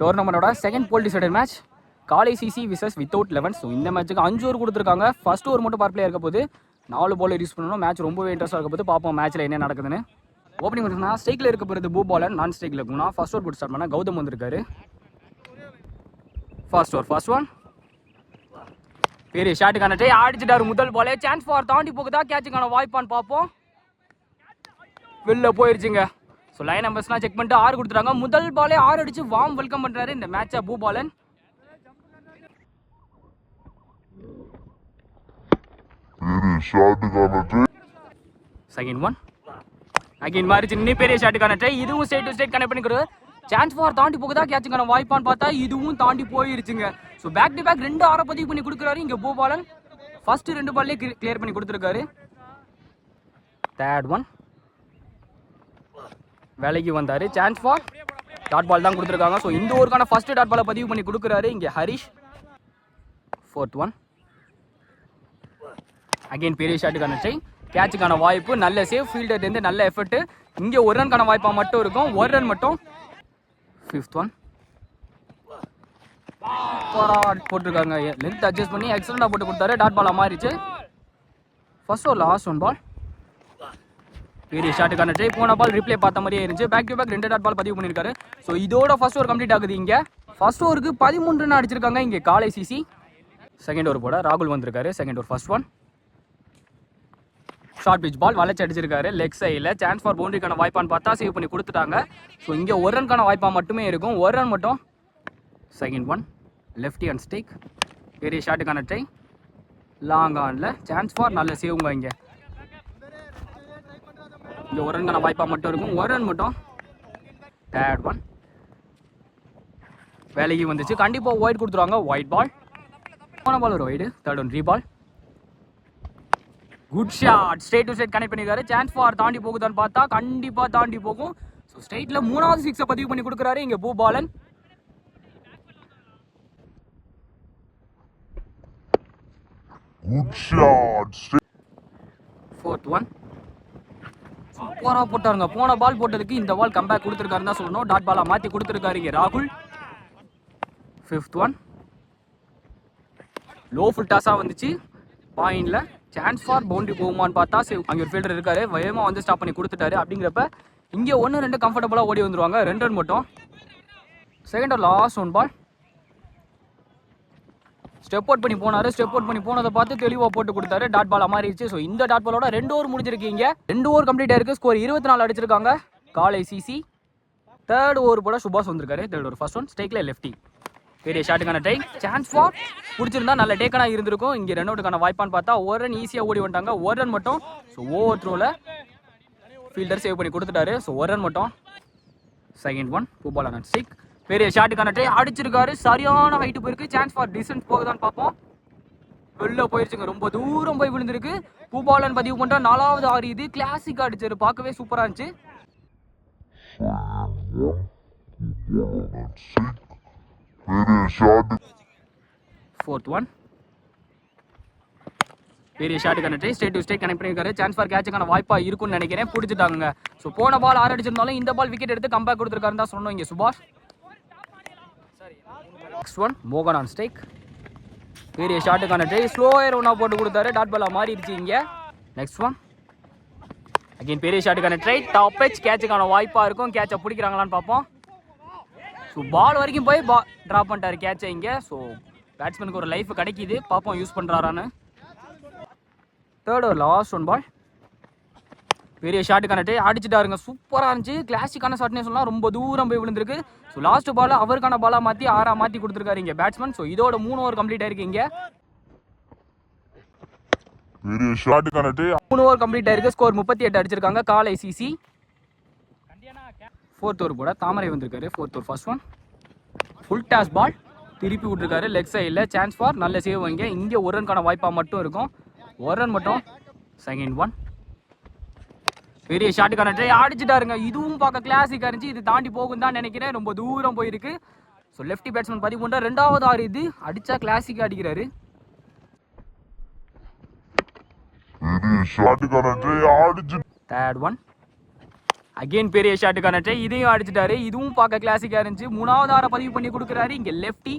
டோர்னமெண்டோட second போல் decided match காலை CC versus without eleven so இந்த மேட்ச்சுக்கு அஞ்சு ஓவர் கொடுத்துருக்காங்க. ஃபர்ஸ்ட் ஓவர் மட்டும் பார்ப்பிலே இருக்க போது நாலு பால் யூஸ் பண்ணணும். மேட்ச் ரொம்பவே இன்ட்ரெஸ்ட்டாக இருக்க போது பார்ப்போம் மேட்ச்சில் என்ன நடக்குதுன்னு. ஓப்பனிங் பண்ணுறதுனா ஸ்ட்ரைக்கில் இருக்க போகிறது பூ பாலர் நான் ஸ்டேக்கில் இருக்கும்னா ஃபர்ஸ்ட் ஓவர் போட்டு ஸ்டார்ட் பண்ண கௌதம் வந்திருக்காரு. ஃபர்ஸ்ட் ஓவர் ஃபர்ஸ்ட் ஒன் பெரிய ஷாட்டுக்கான ட்ரை அடிச்சிட்டாரு முதல் பாலே சான்ஸ் ஃபார் தாண்டி போகுதா? கேட்சுக்கான வாய்ப்பான்னு பார்ப்போம். வெளில போயிருச்சுங்க. ஸோ லைன் நம்பர்ஸ்லாம் செக் பண்ணிட்டு ஆறு கொடுத்துட்டாங்க. முதல் பாலே ஆறு அடிச்சு வார்ம் வெல்கம் பண்றாரு இந்த மேட்சை பூபாலன். செகண்ட் ஒன் அகைன் மாறிச்சு. இன்னும் பெரிய ஷாட்டுக்கான ட்ரை இதுவும் ஸ்டேட் டு ஸ்டேட் கனெக்ட் பண்ணிக்கிறது. சான்ஸ் ஃபார் தாண்டி போகுதா கேட்சுக்கான வாய்ப்பான்னு பார்த்தா இதுவும் தாண்டி போயிருச்சுங்க. ஸோ பேக் டு பேக் ரெண்டு ஆற பதிவு பண்ணி கொடுக்குறாரு இங்க பூபாலன். ஃபர்ஸ்ட் ரெண்டு பால்லே கிளியர் பண்ணி கொடுத்துருக்காரு. தேர்ட் ஒன் வேலைக்கு வந்தார். சான்ஸ் ஃபார் டாட் பால் தான் கொடுத்துருக்காங்க. ஸோ இந்த ஓவருக்கான ஃபஸ்ட்டு டாட் பாலை பதிவு பண்ணி கொடுக்குறாரு இங்கே ஹரிஷ். ஃபோர்த் ஒன் அகைன் பெரிய ஷாட்டுக்கான ட்ரை கேட்சுக்கான வாய்ப்பு நல்ல சேவ் ஃபீல்டர்லேருந்து நல்ல எஃபர்ட்டு இங்கே ஒரு ரன்கான வாய்ப்பாக மட்டும் இருக்கும். ஒரு ரன் மட்டும். ஃபிஃப்த் ஒன் போட்டிருக்காங்க. லென்த் அட்ஜஸ்ட் பண்ணி எக்ஸலண்டாக போட்டு கொடுத்தாரு. டாட் பாலாக மாறிச்சு. ஃபர்ஸ்ட் ஒரு லாஸ்ட் ஒன் பால் பெரிய ஷாட்டுக்கான ட்ரை போன பால் ரிப்ளே பார்த்த மாதிரியே இருந்துச்சு. பேக் டு பேக் ரெண்டு டாட் பால் பதிவு பண்ணியிருக்காரு. ஸோ இதோட ஃபர்ஸ்ட் ஓவர் கம்ப்ளீட் ஆகுது இங்கே. ஃபர்ஸ்ட் ஓவருக்கு பதிமூன்று ரன் அடிச்சிருக்காங்க இங்கே காலை சிசி. செகண்ட் ஓவர் போட ராகுல் வந்திருக்காரு. Second over first one short pitch ball வளைச்சு அடிச்சிருக்காரு. லெக் சைடில் சான்ஸ் ஃபார் பவுண்டரிக்கான வாய்ப்பான்னு பார்த்தா சேவ் பண்ணி கொடுத்துட்டாங்க. ஸோ இங்கே ஒரு ரன்கான வாய்ப்பாக மட்டுமே இருக்கும். ஒரு ரன் மட்டும். Second one lefty and stick பெரிய ஷாட்டுக்கான ட்ரை லாங் ஆனில் சான்ஸ் ஃபார் நல்ல சேவுங்க இங்கே. இங்கே ஒரு ரன்கான வாய்ப்பாக மட்டும் இருக்கும். ஒரு ரன் மட்டும். தேர்ட் ஒன் வேலைக்கு வந்துச்சு. கண்டிப்பாக ஒயிட் கொடுத்துருவாங்க. ஒயிட் பால் போன பால் ஒரு wide third one reball good shot straight to straight connect பண்ணிருக்காரு. சான்ஸ் ஃபார் தாண்டி போகுதான்னு பார்த்தா கண்டிப்பாக தாண்டி போகும். ஸோ ஸ்ட்ரெயிட்டில் மூணாவது சிக்ஸை பதிவு பண்ணி கொடுக்குறாரு. இங்கே Bhupalan shot. Straight fourth one சூப்பராக போட்டாருங்க. போன பால் போட்டதுக்கு இந்த பால் கம்பேக் கொடுத்துருக்காருன்னு தான் சொல்லணும். டாட் பாலாக மாற்றி கொடுத்துருக்காருங்க ராகுல். ஃபிஃப்த் ஒன் லோ ஃபுல் டாஸாக வந்துச்சு. பாயிண்டில் சான்ஸ் ஃபார் பவுண்டரி போகுமான்னு பார்த்தா சரி அங்கே ஒரு ஃபீல்டர் இருக்காரு. வேகமாக வந்து ஸ்டாப் பண்ணி கொடுத்துட்டாரு. அப்படிங்கிறப்ப இங்கே ஒன்று ரெண்டு கம்ஃபர்டபுளாக ஓடி வந்துருவாங்க. ரெண்டு ரன் மட்டும். Second last one ball step out பண்ணி போனாரு. ஸ்டெப் அவுட் பண்ணி போனதை பார்த்து தெளிவாக போட்டு கொடுத்தாரு. டாட் பால் மாறிடுச்சு ஸோ இந்த டாட் பாலோட ரெண்டு ஓவர் முடிஞ்சிருக்கீங்க. ரெண்டு ஓவர் கம்ப்ளீட் ஆயிருக்கு. ஸ்கோர் இருபத்தி நாலு அடிச்சிருக்காங்க. காலை சிசி. தேர்ட் ஓவர் போல சுபாஷ் வந்திருக்காரு. தேர்ட் ஓவர் ஃபர்ஸ்ட் ஒன் ஸ்டேக்ல லெஃப்டி பெரிய ஷாட்டுக்கான டைம் சான்ஸ் ஃபார் பிடிச்சிருந்தா நல்ல டேக்கனாக இருந்திருக்கும். இங்கே ரன் அவுட்டுக்கான வாய்ப்பான்னு பார்த்தா ஒரு ரன் ஈஸியாக ஓடி வந்துட்டாங்க. ஒரு ரன் மட்டும். ஸோ ஓவர் த்ரோவில் ஃபீல்டர் சேவ் பண்ணி கொடுத்துட்டாரு. ஸோ ஒரு ரன் மட்டும். Second one Bhupal and stick பெரிய ஷாட்டுக்கான ட்ரை அடிச்சிருக்காரு. சரியான ஹைட்டு போயிருக்கு. சான்ஸ் ஃபார் டிசன்ஸ் போகுதான்னு பார்ப்போம். வெளில போயிருச்சுங்க. ரொம்ப தூரம் போய் விழுந்திருக்கு. பூபாலன் பதிவு பண்ணுற நாலாவது ஆறு இது கிளாசிக் அடிச்சாரு. பார்க்கவே சூப்பரா இருந்துச்சு. ஃபோர்த் ஒன் பெரிய ஷாட்டுக்கான try straight to straight connect பண்ணியிருக்காரு சான்ஸ் ஃபார் கேட்சுக்கான வாய்ப்பாக இருக்கும்னு நினைக்கிறேன். பிடிச்சிட்டாங்க ஸோ போன பால் ஆறு அடிச்சிருந்தாலும் இந்த பால் விக்கெட் எடுத்து கம்பேக் கொடுத்துருக்காருன்னு தான் சொன்னோம் இங்கே சுபாஷ். நெக்ஸ்ட் ஒன் மோகன் ஆன் ஸ்டைக் பெரிய ஷாட்டுக்கான ட்ரை ஸ்லோயர் ஒன்றா போட்டு கொடுத்தாரு. டாட் பாலாக மாறிடுச்சு இங்கே. நெக்ஸ்ட் ஒன் அகைன் பெரிய ஷாட்டுக்கான ட்ரை டாப் எச் கேட்சுக்கான வாய்ப்பாக இருக்கும். கேட்சை பிடிக்கிறாங்களான்னு பார்ப்போம். ஸோ பால் வரைக்கும் போய் பா ட்ராப் பண்ணிட்டாரு கேட்சை இங்கே. ஸோ பேட்ஸ்மேனுக்கு ஒரு லைஃப் கிடைக்கிது. பார்ப்போம் யூஸ் பண்ணுறாரான்னு தேர்ட் ஒரு லாஸ்ட் ஒன் பால் பெரிய ஷாட்டுக்கான டே அடிச்சுட்டாருங்க. சூப்பராக இருந்துச்சு. கிளாசிக்கான ஷாட்னே சொல்லலாம். ரொம்ப தூரம் போய் விழுந்திருக்கு. ஸோ லாஸ்ட் பால் அவருக்கான பாலாக மாற்றி ஆறா மாற்றி கொடுத்துருக்காரு இங்கே பேட்ஸ்மேன் ஸோ இதோட மூணு ஓவர் கம்ப்ளீட் ஆயிருக்கு இங்கே. Very shot. Connect. மூணு ஓவர் கம்ப்ளீட் ஆயிருக்கு. ஸ்கோர் முப்பத்தி எட்டு அடிச்சிருக்காங்க. காலை சிசி. ஃபோர்த் ஓவர் கூட தாமரை வந்திருக்காரு. Fourth over first one full toss ball திருப்பி விட்டுருக்காரு. லெக் சைடில் சான்ஸ் ஃபார் நல்ல சேவ் வாங்க இங்கே ஒரு ரன்கான வாய்ப்பாக மட்டும் இருக்கும். ஒரு ரன் மட்டும். செகண்ட் ஒன் பெரிய ஷாட்டுக்கான ட்ரை அடிச்சுட்டாருங்க. இதுவும் பார்க்க கிளாசிக்காக இருந்துச்சு. இது தாண்டி போகும் தான் நினைக்கிறேன். ரொம்ப தூரம் போயிருக்கு. ஸோ லெஃப்டி பேட்ஸ்மேன் பண்ணுற ரெண்டாவது ஆறு இது. அடிச்சா கிளாசிக்காக அடிக்கிறாரு. தேர்ட் ஒன் அகைன் பெரிய ஷாட்டுக்கான ட்ரை இதையும் அடிச்சிட்டாரு. இதுவும் பார்க்க கிளாசிக்காக இருந்துச்சு. மூணாவது ஆரை பதிவு பண்ணி கொடுக்குறாரு. இங்கே லெஃப்டி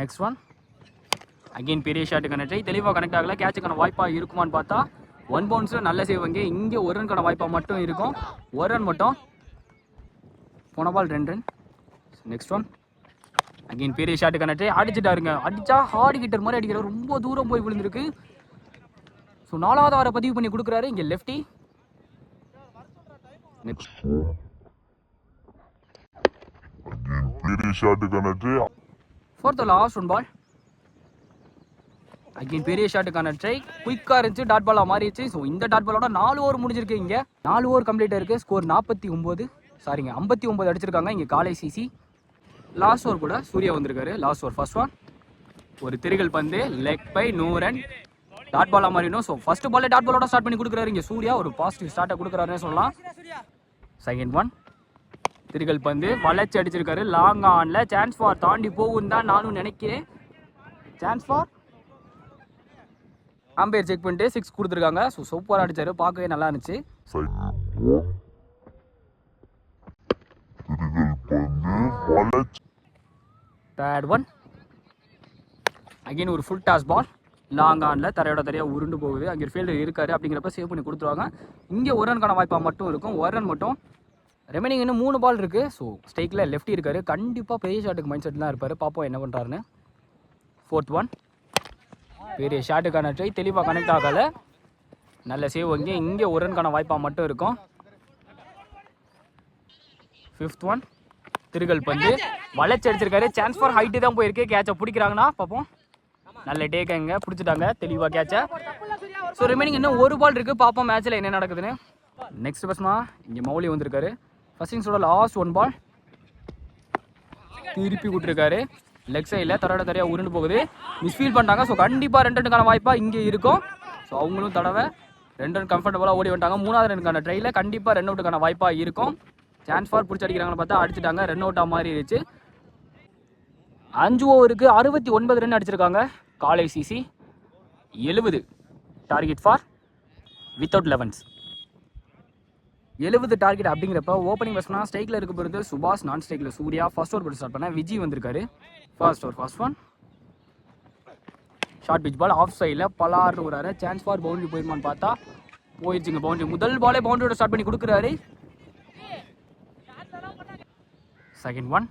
நெக்ஸ்ட் ஒன் அகைன் பெரிய ஷாட்டுக்கான ட்ரை தெளிவாக கனெக்ட் ஆகல. கேட்சுக்கான வாய்ப்பாக இருக்குமான்னு பார்த்தா ஒன் பவுன்ஸில் நல்ல சேவங்க இங்கே ஒரு ரன்கான வாய்ப்பாக மட்டும் இருக்கும். ஒரு ரன் மட்டும். போன பால் ரெண்டு ரன் நெக்ஸ்ட் ஒன் அகைன் பெரிய ஷாட்டுக்கான ட்ரை அடிச்சிட்டாருங்க. அடிச்சா ஹார்ட் ஹிட்டர் மாதிரி அடிக்கிறார். ரொம்ப தூரம் போய் விழுந்திருக்கு. ஸோ நாலாவது அவரை பதிவு பண்ணி கொடுக்குறாரு. இங்கே lefty fourth last one ball again பெரிய ஷாட்டுக்கான ட்ரை குயிக்காக இருந்துச்சு. டாட் பாலாக மாறிடுச்சு. ஸோ இந்த டாட் பாலோட நாலு ஓவர் முடிஞ்சிருக்கு இங்கே. நாலு ஓவர் கம்ப்ளீட் இருக்குது ஸ்கோர் நாற்பத்தி ஒம்பது சாரிங்க ஐம்பத்தி ஒம்பது அடிச்சிருக்காங்க. இங்கே காலை சிசி லாஸ்ட் ஓவர் கூட சூர்யா வந்திருக்காரு. லாஸ்ட் ஓவர் ஃபர்ஸ்ட் ஒன் ஒரு திரிகள் பந்து leg bye no run dot பாலாக மாறிடும் ஸோ ஃபர்ஸ்ட் பாலே டாட் பாலோட ஸ்டார்ட் பண்ணி கொடுக்குறாரு இங்கே சூர்யா. ஒரு பாசிட்டிவ் ஸ்டார்ட்டை கொடுக்குறாருன்னு சொல்லலாம். செகண்ட் ஒன் திரிகள் பந்து வளர்ச்சி அடிச்சிருக்காரு. லாங் ஆன்ல சான்ஸ் ஃபார் தாண்டி போகும் தான் நானும் நினைக்கிறேன். சான்ஸ் ஃபார் அம்பையர் செக் பண்ணிட்டு சிக்ஸ் கொடுத்துருக்காங்க. ஸோ சூப்பராக அடிச்சாரு. பார்க்கவே நல்லா இருந்துச்சு. தேர்ட் ஒன் அகைன் ஒரு ஃபுல் டாஸ் பால் லாங் ஆனில் தரையோட தரையாக உருண்டு போகுது. அங்கே ஒரு ஃபீல்டர் இருக்காரு. அப்படிங்கிறப்ப சேவ் பண்ணி கொடுத்துருவாங்க. இங்கே ஒரு ரன்கான வாய்ப்பாக மட்டும் இருக்கும். ஒரு ரன் மட்டும். ரெமைனிங் இன்னும் மூணு பால் இருக்குது ஸோ ஸ்டேக்கில் லெஃப்டி இருக்காரு. கண்டிப்பாக பெரிய ஷாட்டுக்கு மைண்ட் செட் தான் இருப்பார். பார்ப்போம் என்ன பண்ணுறாருன்னு ஃபோர்த் ஒன் பெரிய ஷாட்டுக்கான ட்ரை தெளிவாக கனெக்ட் ஆகலை. நல்ல சேவ் இங்கே இங்கே ஒரு ரன்கான வாய்ப்பாக மட்டும் இருக்கும். ஃபிஃப்த் ஒன் திருகல் பந்து. வளைச்சு அடிச்சிருக்காரு. சான்ஸ் ஃபார் ஹைட்டு தான் போயிருக்கு. கேட்சை பிடிக்கிறாங்கன்னா பார்ப்போம். நல்ல டேக் இங்கே பிடிச்சிட்டாங்க. தெளிவாக கேட்சை ஸோ ரிமைனிங் இன்னும் ஒரு பால் இருக்குது பார்ப்போம் மேட்ச்சில் என்ன நடக்குதுன்னு. நெக்ஸ்ட் பஸ்மா இங்கே மௌலி வந்திருக்காரு. ஃபர்ஸ்ட் இன்னிங்ஸோட லாஸ்ட் ஒன் பால் திருப்பி விட்டுருக்காரு. லெக் சைடில் தரோட தரையாக உருண்டு போகுது. மிஸ்ஃபீல் பண்ணிட்டாங்க. ஸோ கண்டிப்பாக ரெண்டு ரன்னுக்கான வாய்ப்பாக இங்கே இருக்கும். ஸோ அவங்களும் தடவை ரெண்டு ரன் கம்ஃபர்டபுளாக ஓடி வந்துட்டாங்க. மூணாவது ரனுக்கான ட்ரையில் கண்டிப்பாக ரன் அவுட்டுக்கான வாய்ப்பாக இருக்கும். சான்ஸ் ஃபார் பிடிச்சி அடிக்கிறாங்கன்னு பார்த்தா அடிச்சிட்டாங்க. ரன் அவுட்டாக இருந்துச்சு. அஞ்சு ஓவருக்கு அறுபத்தி ஒன்பது ரன் அடிச்சிருக்காங்க. காலை சிசி எழுபது. டார்கெட் ஃபார் வித்தவுட் லெவன்ஸ் எழுபது டார்கெட் அப்படிங்கிறப்ப ஓப்பனிங் பேட்ஸ்மனா ஸ்ட்ரைக்கில் இருக்க போகிறது சுபாஷ் நான் ஸ்ட்ரைக்கில் சூர்யா ஃபர்ஸ்ட் ஓவர் போட்டு ஸ்டார்ட் பண்ண விஜய் வந்திருக்காரு. First over first one short pitch ball off சைடில் பலார்னு வராரு சான்ஸ் ஃபார் பவுண்டரி போயிருமான்னு பார்த்தா போயிடுச்சுங்க பவுண்டரி முதல் பாலே பவுண்டரியோட ஸ்டார்ட் பண்ணி கொடுக்குறாரு. செகண்ட் ஒன்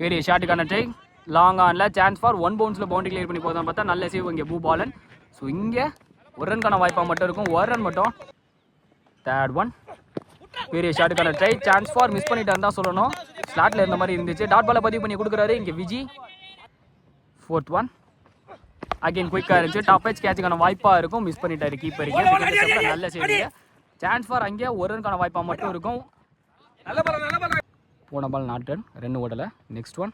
பெரிய ஷாட்டுக்கான ட்ரை லாங் ஆனில் சான்ஸ் ஃபார் ஒன் பவுன்ஸில் பவுண்டரி கிளியர் பண்ணி போதான் பார்த்தா நல்ல சேவ் இங்கே பூ பாலன் ஸோ இங்கே ஒரு ரன்கான வாய்ப்பாக மட்டும் இருக்கும். ஒரு ரன் மட்டும் தேர்ட் ஒன் பெரிய ஷாட்டுக்கான ட்ரை சான்ஸ் ஃபார் மிஸ் பண்ணிட்டான்னு தான் சொல்லணும். ஸ்லாட்டில் இருந்த மாதிரி இருந்துச்சு. டாட் பாலை பதிவு பண்ணி கொடுக்குறாரு இங்கே விஜி. ஃபோர்த் ஒன் அகைன் குயிக்காக இருந்துச்சு. டாப் ஏஜ் கேட்சுக்கான வாய்ப்பாக இருக்கும். மிஸ் பண்ணிட்டாரு கீப்பருக்கு நல்ல சேவிங்க சான்ஸ் ஃபார் அங்கே ஒரு ரன்கான வாய்ப்பாக மட்டும் இருக்கும். போன பால் நாட் ரன் ரெண்டு ஓடலை. நெக்ஸ்ட் ஒன்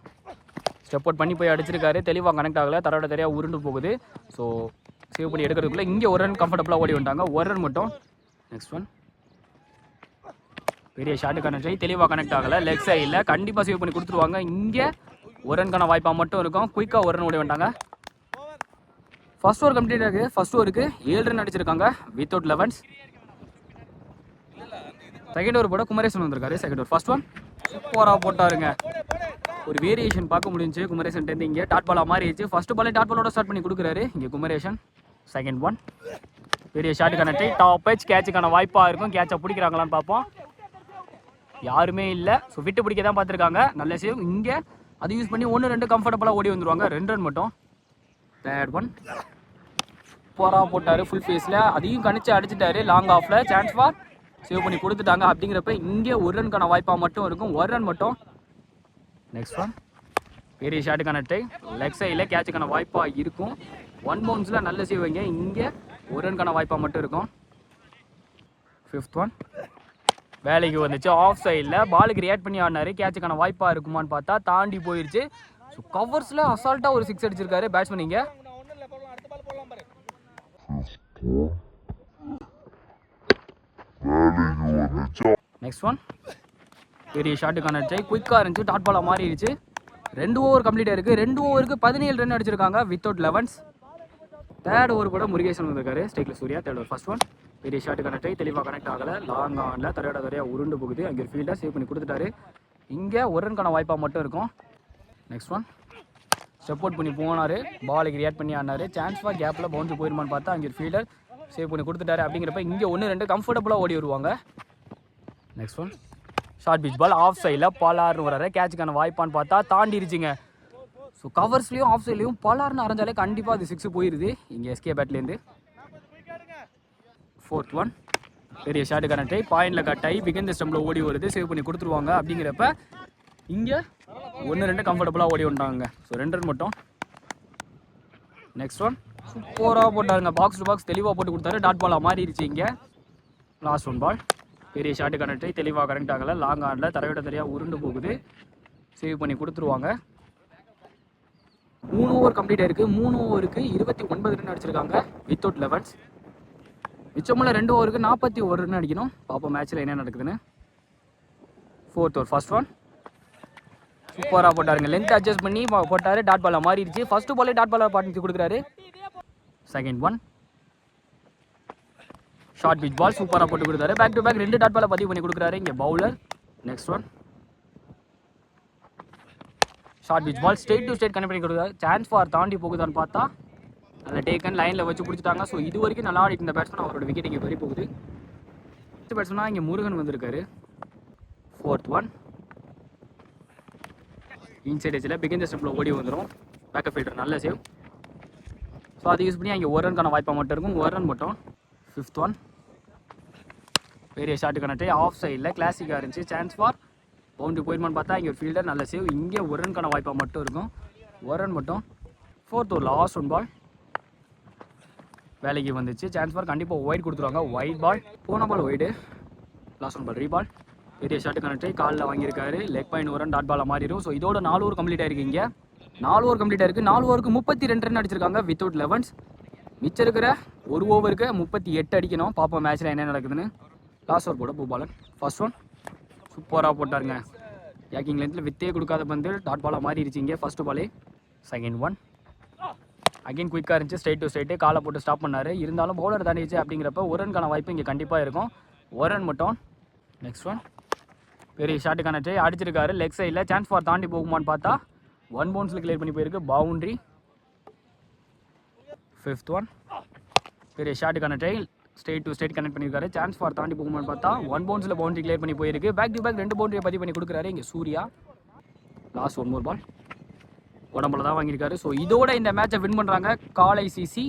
ஸ்டெப் அவுட் பண்ணி போய் அடிச்சிருக்காரு. தெளிவாக கனெக்ட் ஆகலை. தரோட தெரியாக உருண்டு போகுது. ஸோ சேவ் பண்ணி எடுக்கிறதுக்குள்ள இங்கே ஒரு ரன் கம்ஃபர்டபுளாக ஓடி வந்துட்டாங்க. ஒரு ரன் மட்டும். நெக்ஸ்ட் ஒன் பெரிய ஷாட்டுக்கான ட்ரை தெளிவாக கனெக்ட் ஆகலை. லெக் சைடில் கண்டிப்பாக சேவ் பண்ணி கொடுத்துருவாங்க. இங்கே ஒரனுக்கான வாய்ப்பாக மட்டும் இருக்கும். குயிக்காக ஒரன் ரன் ஓடி வந்துட்டாங்க. ஃபர்ஸ்ட் ஓவர் கம்ப்ளீட் ஆகுது ஃபர்ஸ்ட் ஓவருக்கு ஏழு ரன் அடிச்சிருக்காங்க. வித்தவுட் லெவன்ஸ் செகண்ட் ஓவர் போட குமரேசன் வந்திருக்காரு. செகண்ட் ஓவர் ஃபர்ஸ்ட் ஒன் சூப்பராக போட்டாருங்க. ஒரு வேரியேஷன் பார்க்க முடிஞ்சு குமரேசன் டெந்து இங்கே டாட் பாலாக மாறிடுச்சு. ஃபர்ஸ்ட் பாலே டாட் பாலோட ஸ்டார்ட் பண்ணி கொடுக்குறாரு. இங்கே குமரேசன். செகண்ட் ஒன் பெரிய ஷாட்டுக்கான டை டாப் பேச் கேட்சுக்கான வாய்ப்பாக இருக்கும். கேட்சை பிடிக்கிறாங்களான்னு பார்ப்போம். யாருமே இல்லை. ஸோ விட்டு பிடிக்க தான் பார்த்துருக்காங்க. நல்ல சேவ் இங்கே அது யூஸ் பண்ணி ஒன்று ரெண்டு கம்ஃபர்டபுளாக ஓடி வந்துருவாங்க. ரெண்டு ரன் மட்டும். தேர்ட் ஒன் சூப்பராக போட்டார் ஃபுல் ஃபேஸில் அதையும் கணிச்சு அடிச்சிட்டாரு. லாங் ஆஃபில் சான்ஸ் ஃபார் சேவ் பண்ணி கொடுத்துட்டாங்க அப்படிங்கிறப்ப இங்கே ஒரு ரன்கான வாய்ப்பாக மட்டும் இருக்கும். ஒரு ரன் மட்டும். நெக்ஸ்ட் ஒன் பெரிய ஷாட்டுக்கான டை லெக் சைடில் கேட்சுக்கான வாய்ப்பாக இருக்கும். ஒன் பவுன்ஸில் நல்ல சேவ் வைங்க இங்கே ஒரு ரன்கான வாய்ப்பாக மட்டும் இருக்கும். ஃபிஃப்த் ஒன் வேலைக்கு வந்துச்சு. ஆஃப் சைடில் பாலுக்கு ரியாக்ட் பண்ணி ஆடினாரு. கேட்சுக்கான வாய்ப்பாக இருக்குமான்னு பார்த்தா தாண்டி போயிடுச்சு ஸோ கவர்ஸில் அசால்ட்டாக ஒரு சிக்ஸ் அடிச்சிருக்காரு பேட்ஸ்மேன் இங்கே. நெக்ஸ்ட் ஒன் பெரிய ஷாட்டுக்கான ட்ரை குயிக்காக இருந்துச்சு. டாட் பாலாக மாறிடுச்சு. ரெண்டு ஓவர் கம்ப்ளீட் இருக்குது ரெண்டு ஓவருக்கு பதினேழு ரன் அடிச்சிருக்காங்க. வித்தவுட் லெவன்ஸ் தேர்ட் ஓவர் கூட முருகேசன் வந்திருக்காரு. ஸ்டேக்கில் Surya. Third over first one பெரிய ஷாட் கனெக்ட் ஆகி தெளிவாக கனெக்ட் ஆகலை. லாங் ஆனில் தரையோட தரையாக உருண்டு போகுது. அங்கே ஒரு ஃபீல்டாக சேவ் பண்ணி கொடுத்துட்டாரு. இங்கே ஒரு ரன்கான வாய்ப்பாக மட்டும் இருக்கும். நெக்ஸ்ட் ஒன் ஸ்டெப் அவுட் பண்ணி போனார். பாலுக்கு ரியாக்ட் பண்ணி ஆனார் சான்ஸ்ஃபாக கேப்பில் பவுண்டரி போயிருமான்னு பார்த்தா அங்கே ஒரு ஃபீல்டர் சேவ் பண்ணி கொடுத்துட்டாரு. அப்படிங்கிறப்ப இங்கே ஒன்று ரெண்டு கம்ஃபர்டபுளாக ஓடி வருவாங்க. Next one short pitch ball off சைடில் பலார்னு வராரு கேட்சுக்கான வாய்ப்பான்னு பார்த்தா தாண்டிருச்சுங்க. ஸோ கவர்ஸ்லேயும் ஆஃப் சைட்லேயும் பலார்னு அரைஞ்சாலே கண்டிப்பாக அது சிக்ஸ் போயிருது. இங்கே எஸ்கே பேட்லேருந்து ஃபோர்த் ஒன். பெரிய ஷாட்டுக்கான கனெக்ட் பாயிண்டில் கட் ஆகி பிகந்த ஸ்டம்பில் ஓடி வருது. சேவ் பண்ணி கொடுத்துருவாங்க அப்படிங்கிறப்ப இங்கே ஒன்று ரெண்டு கம்ஃபர்டபுளாக ஓடி வந்தாங்க. ஸோ ரெண்டு ரன் மட்டும். நெக்ஸ்ட் ஒன் சூப்பராக போட்டாருங்க. பாக்ஸ் டு பாக்ஸ் தெளிவாக போட்டு கொடுத்தாரு. டாட் பாலாக மாறிடுச்சு இங்கே. லாஸ்ட் ஒன் பால் பெரிய ஷாட்டுக்கான கனெக்ட் தெளிவாக கரெக்ட் ஆகலை. லாங் ஆனில் தரையோட தரையாக உருண்டு போகுது. சேவ் பண்ணி கொடுத்துருவாங்க. மூணு ஓவர் கம்ப்ளீட் ஆயிருக்கு. மூணு ஓவருக்கு இருபத்தி ஒன்பது ரன் அடிச்சிருக்காங்க. வித்தவுட் லெவன்ஸ் மிச்சமுள்ள ரெண்டு ஓவருக்கு நாற்பத்தி ஒரு ரன் அடிக்கணும். பார்ப்போம் மேட்ச்சில் என்ன நடக்குதுன்னு. ஃபோர்த் ஓவர் ஃபர்ஸ்ட் ஒன் சூப்பராக போட்டாருங்க. லென்த் அட்ஜஸ்ட் பண்ணி போட்டார். போட்டாரு டாட் பாலாக மாறிடுச்சு. ஃபர்ஸ்ட் பாலே டாட் பாலாக பாட்டு கொடுக்குறாரு. Second one short pitch ball சூப்பராக போட்டு கொடுத்தாரு பேக் டு பேக் ரெண்டு டாட் பாலை பதிவு பண்ணி கொடுக்குறாரு. இங்கே bowler next one short pitch ball state to state connect பண்ணி கொடுக்குறாரு. சான்ஸ் ஃபார் தாண்டி போகுதான்னு பார்த்தா அந்த டேக்கன் லைனில் வச்சு பிடிச்சிட்டாங்க ஸோ இது வரைக்கும் நல்லா ஆடிட்டு இருந்த பேட்ஸ்மேன் அவரோட விக்கெட் இங்கே பறி போகுது. நெக்ஸ்ட் பேட்ஸ்மேனாக இங்கே முருகன் வந்திருக்காரு. ஃபோர்த் ஒன் இன்சைட் ஏஜில் பிகிந்த ஸ்டெப்பில் ஓடி வந்துடும் பேக்கப் ஃபீல்டர் நல்ல சேவ் ஸோ அதை யூஸ் பண்ணி அங்கே ஒரு ரன்கான வாய்ப்பாக மட்டும் இருக்கும். ஒரு ரன் மட்டும். ஃபிஃப்த் ஒன் பெரிய ஷாட்டு டே ஆஃப் சைடில் கிளாசிக்காக இருந்துச்சு. சான்ஸ் ஃபார் பவுண்டரி போயிருமான்னு பார்த்தா இங்கே ஒரு ஃபீல்டர் நல்ல சேவ் இங்கே ஒரு ரன்கான வாய்ப்பாக மட்டும் இருக்கும். ஒரு ரன் மட்டும். ஃபோர்த் ஒரு லாஸ்ட் ஒன் பால் வேலைக்கு வந்துச்சு. சான்ஸ் பார் கண்டிப்பாக ஒயிட் கொடுத்துருவாங்க. ஒயிட் பால் போன ball wide last one ball reball பெரிய ஷாட்டு கனெக்ட் காலில் வாங்கியிருக்காரு. லெக் பாயிண்ட் ஒரு டாட் பாலாக மாறிடும் ஸோ இதோட நாலு ஓவர் கம்ப்ளீட் ஆயிருக்கீங்க நாலு ஓவர் கம்ப்ளீட் ஆயிருக்கு. நாலு ஓவருக்கு முப்பத்தி ரெண்டு ரன் அடிச்சிருக்காங்க வித்தவுட் லெவன்ஸ் மிச்சம் இருக்கிற ஒரு ஓவருக்கு முப்பத்தி எட்டு அடிக்கணும். பார்ப்போம் மேட்ச்சில் என்ன நடக்குதுன்னு. லாஸ்ட் ஓவர் போட பூபாலன். ஃபர்ஸ்ட் ஒன் சூப்பராக போட்டாருங்க. யாக்கிங் லென்த்தில் வித்தே கொடுக்காத பந்து. டாட் பாலாக மாறிடுச்சிங்க ஃபர்ஸ்ட் பாலே செகண்ட் ஒன் அகைன் குயிக்காக இருந்துச்சு. ஸ்ட்ரைட் டு ஸ்ட்ரைட்டு காலை போட்டு ஸ்டாப் பண்ணார். இருந்தாலும் பவுலர் தாண்டிச்சு அப்படிங்கிறப்ப ஒரு ரன்கான வாய்ப்பு இங்கே கண்டிப்பாக இருக்கும். ஒரு ரன் மட்டும். நெக்ஸ்ட் ஒன் பெரிய ஷாட்டுக்கான ட்ரை அடிச்சிருக்காரு. லெக் சைடில் சான்ஸ் ஃபார் தாண்டி போகுமான்னு பார்த்தா ஒன் பவுன்ஸில் கிளியர் பண்ணி போயிருக்கு. பவுண்ட்ரி ஃபிஃப்த் ஒன் பெரிய ஷாட்டுக்கான connect state to state connect பண்ணியிருக்காரு சான்ஸ் ஃபார் தாண்டி போகுமான்னு பார்த்தா ஒன் பவுன்ஸில் பவுண்டரி கிளியர் பண்ணி போயிருக்கு. பேக் டு பேக் ரெண்டு பவுண்டரியை பதிவு பண்ணி கொடுக்குறாரு இங்கே Surya. Last one more ball உடம்புல தான் வாங்கியிருக்காரு. ஸோ இதோட இந்த மேட்சை வின் பண்ணுறாங்க காலை சிசி